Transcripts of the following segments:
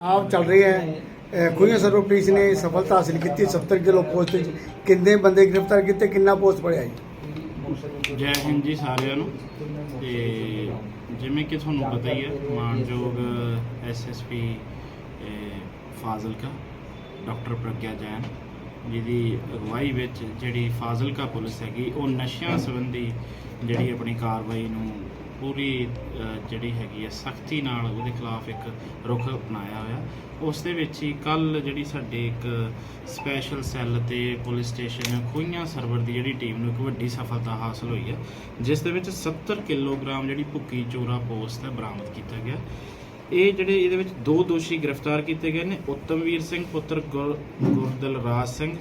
ਆਪ ਚੱਲ ਰਹੀ ਹੈ। ਖੁਈਆਂ ਸਰਵ ਪੁਲਿਸ ਨੇ ਸਫਲਤਾ ਹਾਸਲ ਕੀਤੀ। 70 ਕਿਲੋ ਪੋਸਟ ਕਿੰਨੇ ਬੰਦੇ ਗ੍ਰਿਫਤਾਰ ਕੀਤੇ, ਕਿੰਨਾ ਪੋਸਟ ਪੜਿਆ ਜੀ? ਜੈ ਹਿੰਦ ਜੀ ਸਾਰਿਆਂ ਨੂੰ। ਤੇ ਜਿਵੇਂ ਕਿ ਤੁਹਾਨੂੰ ਪਤਾ ਹੀ ਹੈ, ਮਾਨਯੋਗ ਐਸਐਸਪੀ ਫਾਜ਼ਿਲਕਾ, ਡਾਕਟਰ ਪ੍ਰਗਿਆ ਜੈਨ ਜਿਹਦੀ ਅਗਵਾਈ ਵਿੱਚ ਜਿਹੜੀ ਫਾਜ਼ਿਲਕਾ ਪੁਲਿਸ ਹੈਗੀ, ਉਹ ਨਸ਼ਿਆਂ ਸੰਬੰਧੀ ਜਿਹੜੀ ਆਪਣੀ ਕਾਰਵਾਈ ਨੂੰ ਪੂਰੀ ਜਿਹੜੀ ਹੈਗੀ ਹੈ ਸਖਤੀ ਨਾਲ ਉਹਦੇ ਖਿਲਾਫ ਇੱਕ ਰੁਖ ਅਪਣਾਇਆ ਹੋਇਆ। ਉਸ ਦੇ ਵਿੱਚ ਹੀ ਕੱਲ ਜਿਹੜੀ ਸਾਡੇ ਇੱਕ ਸਪੈਸ਼ਲ ਸੈੱਲ ਤੇ ਪੁਲਿਸ ਸਟੇਸ਼ਨ ਖੂਈਆਂ ਸਰਵਰ ਦੀ ਜਿਹੜੀ ਟੀਮ ਨੂੰ ਇੱਕ ਵੱਡੀ ਸਫਲਤਾ ਹਾਸਲ ਹੋਈ ਹੈ, ਜਿਸ ਦੇ ਵਿੱਚ 70 ਕਿਲੋਗ੍ਰਾਮ ਜਿਹੜੀ ਭੁੱਕੀ ਚੋਰਾ ਪੋਸਟ ਹੈ ਬਰਾਮਦ ਕੀਤਾ ਗਿਆ। ਇਹ ਜਿਹੜੇ ਇਹਦੇ ਵਿੱਚ ਦੋ ਦੋਸ਼ੀ ਗ੍ਰਿਫਤਾਰ ਕੀਤੇ ਗਏ ਨੇ ਉੱਤਮਵੀਰ ਸਿੰਘ, ਪੁੱਤਰ ਗੁਰ- ਗੁਰਦਿਲਰਾਜ ਸਿੰਘ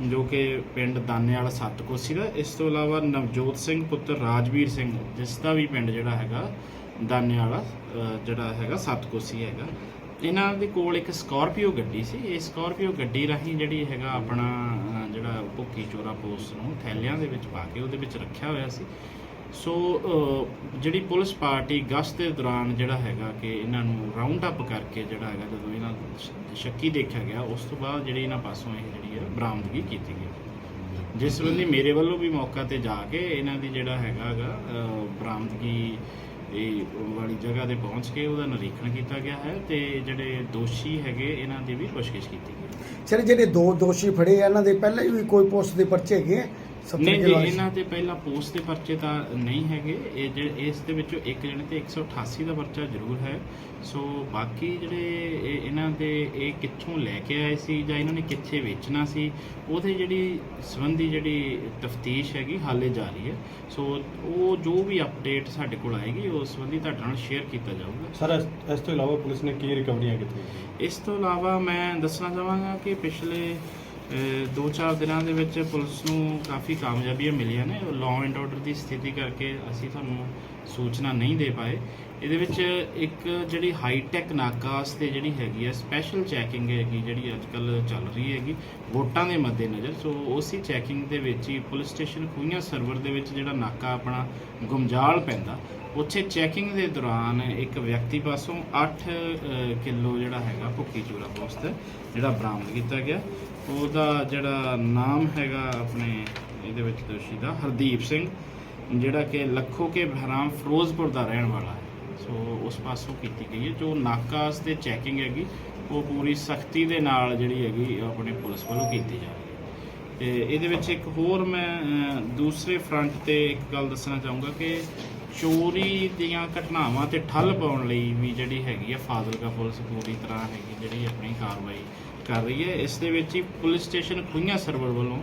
ਜੋ ਕਿ ਪਿੰਡ ਦਾਨੇਵਾਲ ਸੱਤਕੋਸੀ ਦਾ ਇਸ ਤੋਂ ਇਲਾਵਾ ਨਵਜੋਤ ਸਿੰਘ ਪੁੱਤਰ ਰਾਜਵੀਰ ਸਿੰਘ ਜਿਸ ਦਾ ਵੀ ਪਿੰਡ ਜਿਹੜਾ ਹੈਗਾ ਦਾਨੇਵਾਲਾ ਅ, ਜਿਹੜਾ ਹੈਗਾ ਸੱਤਕੋਸੀ ਹੈਗਾ। ਇਹਨਾਂ ਦੇ ਕੋਲ ਇੱਕ ਸਕਾਰਪੀਓ ਗੱਡੀ ਸੀ। ਇਹ ਸਕਾਰਪੀਓ ਗੱਡੀ ਰਾਹੀਂ ਜਿਹੜੀ ਹੈਗਾ ਆਪਣਾ ਜਿਹੜਾ ਭੁੱਕੀ ਚੋਰਾ ਪੋਸਟ ਨੂੰ ਥੈਲਿਆਂ ਦੇ ਵਿੱਚ ਪਾ ਕੇ ਉਹਦੇ ਵਿੱਚ ਰੱਖਿਆ ਹੋਇਆ ਸੀ। ਸੋ ਜਿਹੜੀ ਪੁਲਿਸ ਪਾਰਟੀ ਗਸ਼ਤ ਦੇ ਦੌਰਾਨ ਜਿਹੜਾ ਹੈਗਾ ਕਿ ਇਹਨਾਂ ਨੂੰ ਰਾਉਂਡ ਅਪ ਕਰਕੇ ਜਿਹੜਾ ਹੈਗਾ ਜਦੋਂ ਇਹਨਾਂ ਸ਼ੱਕੀ ਦੇਖਿਆ ਗਿਆ ਉਸ ਤੋਂ ਬਾਅਦ ਜਿਹੜੀ ਇਹਨਾਂ ਪਾਸੋਂ ਇਹ ਜਿਹੜੀ ਹੈ ਬਰਾਮਦਗੀ ਕੀਤੀ ਗਈ ਜਿਸ ਸੰਬੰਧੀ ਮੇਰੇ ਵੱਲੋਂ ਵੀ ਮੌਕਾ ਤੇ ਜਾ ਕੇ ਇਹਨਾਂ ਦੀ ਜਿਹੜਾ ਹੈਗਾ ਬਰਾਮਦਗੀ ਇਹ ਵਾਲੀ ਜਗ੍ਹਾ ਤੇ ਪਹੁੰਚ ਕੇ ਉਹਦਾ ਨਿਰੀਖਣ ਕੀਤਾ ਗਿਆ ਹੈ ਤੇ ਜਿਹੜੇ ਦੋਸ਼ੀ ਹੈਗੇ ਇਹਨਾਂ ਦੀ ਵੀ ਪੁੱਛਗਿੱਛ ਕੀਤੀ ਗਈ ਸਰ ਜਿਹੜੇ ਦੋ ਦੋਸ਼ੀ ਫੜੇ ਆ, ਇਹਨਾਂ ਦੇ ਪਹਿਲਾਂ ਵੀ ਕੋਈ ਪੋਸਟ ਦੇ ਪਰਚੇ ਹੈਗੇ ਆ? 70 ਨਹੀਂ ਜੀ। ਇਹਨਾਂ ਤੇ ਪਹਿਲਾਂ ਪੋਸਟ ਦੇ ਪਰਚੇ ਤਾਂ ਨਹੀਂ ਹੈਗੇ। ਇਹ ਜਿਹੜੇ ਇਸ ਦੇ ਵਿੱਚੋਂ ਇੱਕ ਜਣੇ ਤੇ 188 ਦਾ ਪਰਚਾ ਜ਼ਰੂਰ ਹੈ। ਸੋ ਬਾਕੀ ਜਿਹੜੇ ਇਹ- ਇਹਨਾਂ ਦੇ ਇਹ ਕਿੱਥੋਂ ਲੈ ਕੇ ਆਏ ਸੀ ਜਾਂ ਇਹਨਾਂ ਨੇ ਕਿੱਥੇ ਵੇਚਣਾ ਸੀ ਉਹਦੇ ਜਿਹੜੀ ਸੰਬੰਧੀ ਜਿਹੜੀ ਤਫਤੀਸ਼ ਹੈਗੀ ਹਾਲੇ ਜਾਰੀ ਹੈ। ਸੋ ਉਹ ਜੋ ਵੀ ਅਪਡੇਟ ਸਾਡੇ ਕੋਲ ਆਏਗੀ ਉਸ ਸੰਬੰਧੀ ਤੁਹਾਡੇ ਨਾਲ ਸ਼ੇਅਰ ਕੀਤਾ ਜਾਊਗਾ। ਸਰ ਇਸ- ਇਸ ਤੋਂ ਇਲਾਵਾ ਪੁਲਿਸ ਨੇ ਕੀ ਰਿਕਵਰੀਆਂ ਕੀਤੀਆਂ? ਇਸ ਤੋਂ ਇਲਾਵਾ ਮੈਂ ਦੱਸਣਾ ਚਾਹਾਂਗਾ ਕਿ ਪਿਛਲੇ 2-4 ਦਿਨਾਂ ਦੇ ਵਿੱਚ ਪੁਲਿਸ ਨੂੰ ਕਾਫੀ ਕਾਮਯਾਬੀਆਂ ਮਿਲੀਆਂ ਨੇ। ਲਾਅ ਐਂਡ ਆਰਡਰ ਦੀ ਸਥਿਤੀ ਕਰਕੇ ਅਸੀਂ ਤੁਹਾਨੂੰ ਸੂਚਨਾ ਨਹੀਂ ਦੇ ਪਾਏ। ਇਹਦੇ ਵਿੱਚ ਇੱਕ ਜਿਹੜੀ ਹਾਈਟੈਕ ਨਾਕਾਸ ਤੇ ਜਿਹੜੀ ਹੈਗੀ ਆ ਸਪੈਸ਼ਲ ਚੈਕਿੰਗ ਹੈਗੀ, ਜਿਹੜੀ ਅੱਜ ਕੱਲ ਚੱਲ ਰਹੀ ਹੈਗੀ, ਵੋਟਾਂ ਦੇ ਮੱਦੇਨਜ਼ਰ। ਸੋ ਉਸੇ ਚੈਕਿੰਗ ਦੇ ਵਿੱਚ ਹੀ ਪੁਲਿਸ ਸਟੇਸ਼ਨ ਖੂਹੀਆਂ ਸਰਵਰ ਦੇ ਵਿੱਚ ਜਿਹੜਾ ਨਾਕਾ ਆਪਣਾ ਗੁਮਜਾਲ ਪੈਂਦਾ, ਉੱਥੇ ਚੈਕਿੰਗ ਦੇ ਦੌਰਾਨ ਇੱਕ ਵਿਅਕਤੀ ਪਾਸੋਂ 8 ਕਿਲੋ ਜਿਹੜਾ ਹੈਗਾ ਭੁੱਕੀ ਚੂਰਾ ਪੋਸਤ ਜਿਹੜਾ ਬਰਾਮਦ ਕੀਤਾ ਗਿਆ। ਉਹਦਾ ਜਿਹੜਾ ਨਾਮ ਹੈਗਾ ਆਪਣੇ ਇਹਦੇ ਵਿੱਚ ਦੋਸ਼ੀ ਦਾ ਹਰਦੀਪ ਸਿੰਘ, ਜਿਹੜਾ ਕਿ ਲੱਖੋ ਕੇ ਬਹਿਰਾਮ ਫਿਰੋਜ਼ਪੁਰ ਦਾ ਰਹਿਣ ਵਾਲਾ ਹੈ। ਸੋ ਉਸ ਪਾਸੋਂ ਕੀਤੀ ਗਈ ਹੈ। ਜੋ ਨਾਕਾਸ ਤੇ ਚੈਕਿੰਗ ਹੈਗੀ, ਉਹ ਪੂਰੀ ਸਖਤੀ ਦੇ ਨਾਲ ਜਿਹੜੀ ਹੈਗੀ, ਆਪਣੇ ਪੁਲਿਸ ਵੱਲੋਂ ਕੀਤੀ ਜਾ ਰਹੀ ਹੈ। ਤੇ ਇਹਦੇ ਵਿੱਚ ਇੱਕ ਹੋਰ ਮੈਂ ਦੂਸਰੇ ਫਰੰਟ ਤੇ ਇੱਕ ਗੱਲ ਦੱਸਣਾ ਚਾਹੂੰਗਾ ਕਿ ਚੋਰੀ ਦੀਆਂ ਘਟਨਾਵਾਂ ਤੇ ਠੱਲ ਪਾਉਣ ਲਈ ਵੀ ਜਿਹੜੀ ਹੈਗੀ ਆ, ਫਾਜ਼ਿਲਕਾ ਪੁਲਿਸ ਪੂਰੀ ਤਰ੍ਹਾਂ ਹੈਗੀ ਜਿਹੜੀ ਆਪਣੀ ਕਾਰਵਾਈ ਕਰ ਰਹੀ ਹੈ। ਇਸ ਦੇ ਵਿੱਚ ਹੀ ਪੁਲਿਸ ਸਟੇਸ਼ਨ ਖੁਈਆਂ ਸਰਵਰ ਵੱਲੋਂ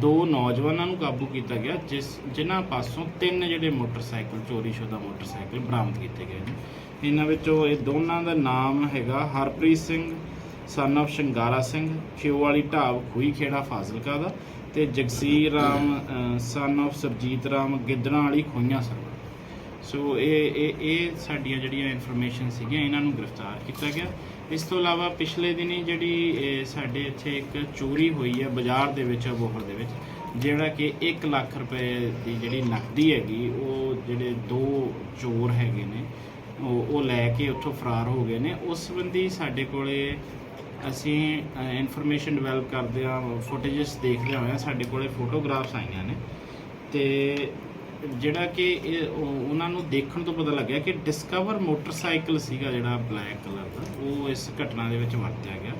ਦੋ ਨੌਜਵਾਨਾਂ ਨੂੰ ਕਾਬੂ ਕੀਤਾ ਗਿਆ, ਜਿਸ ਜਿਨ੍ਹਾਂ ਪਾਸੋਂ ਤਿੰਨ ਜਿਹੜੇ ਮੋਟਰਸਾਈਕਲ ਚੋਰੀਸ਼ੁਦਾ ਮੋਟਰਸਾਈਕਲ ਬਰਾਮਦ ਕੀਤੇ ਗਏ ਨੇ। ਇਹਨਾਂ ਵਿੱਚੋਂ ਇਹ ਦੋਨਾਂ ਦਾ ਨਾਮ ਹੈਗਾ ਹਰਪ੍ਰੀਤ ਸਿੰਘ ਸਨ of ਸ਼ਿੰਗਾਰਾ ਸਿੰਘ ਖਿਓ ਵਾਲੀ ਢਾਬ ਖੂਈ ਖੇੜਾ ਫਾਜ਼ਿਲਕਾ ਦਾ ਤੇ ਜਗਸੀਰ ਰਾਮ ਸਨ of ਸਰਜੀਤ ਰਾਮ ਗਿੱਦੜਾਂ ਵਾਲੀ ਖੂਈਆਂ ਸਰਵਰ। ਸੋ ਇਹ ਇਹ ਇਹ ਸਾਡੀਆਂ ਜਿਹੜੀਆਂ ਇਨਫੋਰਮੇਸ਼ਨ ਸੀਗੀਆਂ, ਇਹਨਾਂ ਨੂੰ ਗ੍ਰਿਫਤਾਰ ਕੀਤਾ ਗਿਆ। ਇਸ ਤੋਂ ਇਲਾਵਾ ਪਿਛਲੇ ਦਿਨੀ ਜਿਹੜੀ ਸਾਡੇ ਇੱਥੇ ਇੱਕ ਚੋਰੀ ਹੋਈ ਹੈ ਬਾਜ਼ਾਰ ਦੇ ਵਿੱਚ ਬੋਹਰ ਦੇ ਵਿੱਚ, ਜਿਹੜਾ ਕਿ 1 ਲੱਖ ਰੁਪਏ ਦੀ ਜਿਹੜੀ ਨਕਦੀ ਹੈਗੀ, ਉਹ ਜਿਹੜੇ ਦੋ ਚੋਰ ਹੈਗੇ ਨੇ, ਉਹ ਉਹ ਲੈ ਕੇ ਉੱਥੋਂ ਫਰਾਰ ਹੋ ਗਏ ਨੇ। ਉਸ ਸੰਬੰਧੀ ਸਾਡੇ ਕੋਲੇ ਅਸੀਂ ਇਨਫੋਰਮੇਸ਼ਨ ਡਿਵੈਲਪ ਕਰਦੇ ਆ ਫੁਟੇजेस ਦੇਖਦੇ ਹੋਏ ਸਾਡੇ ਕੋਲੇ ਫੋਟੋਗ੍ਰਾਫਸ ਆਈਆਂ ਨੇ। ਤੇ ਜਿਹੜਾ ਕਿ ਇਹ ਉਹ- ਉਹਨਾਂ ਨੂੰ ਦੇਖਣ ਤੋਂ ਪਤਾ ਲੱਗਿਆ ਕਿ ਡਿਸਕਵਰ ਮੋਟਰਸਾਈਕਲ ਸੀਗਾ ਜਿਹੜਾ ਬਲੈਕ ਕਲਰ ਦਾ, ਉਹ ਇਸ ਘਟਨਾ ਦੇ ਵਿੱਚ ਵਰਤਿਆ ਗਿਆ।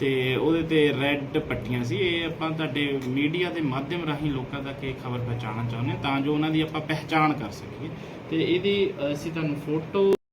ਤੇ ਉਹਦੇ ਤੇ ਰੈੱਡ ਪੱਟੀਆਂ ਸੀ। ਇਹ ਆਪਾਂ ਤੁਹਾਡੇ ਮੀਡੀਆ ਦੇ ਮਾਧਿਅਮ ਰਾਹੀਂ ਲੋਕਾਂ ਤੱਕ ਇਹ ਖਬਰ ਪਹੁੰਚਾਉਣਾ ਚਾਹੁੰਦੇ ਹਾਂ ਤਾਂ ਜੋ ਉਹਨਾਂ ਦੀ ਆਪਾਂ ਪਹਿਚਾਣ ਕਰ ਸਕੀਏ। ਤੇ ਇਹਦੀ, ਅਸੀਂ ਤੁਹਾਨੂੰ ਫੋਟੋ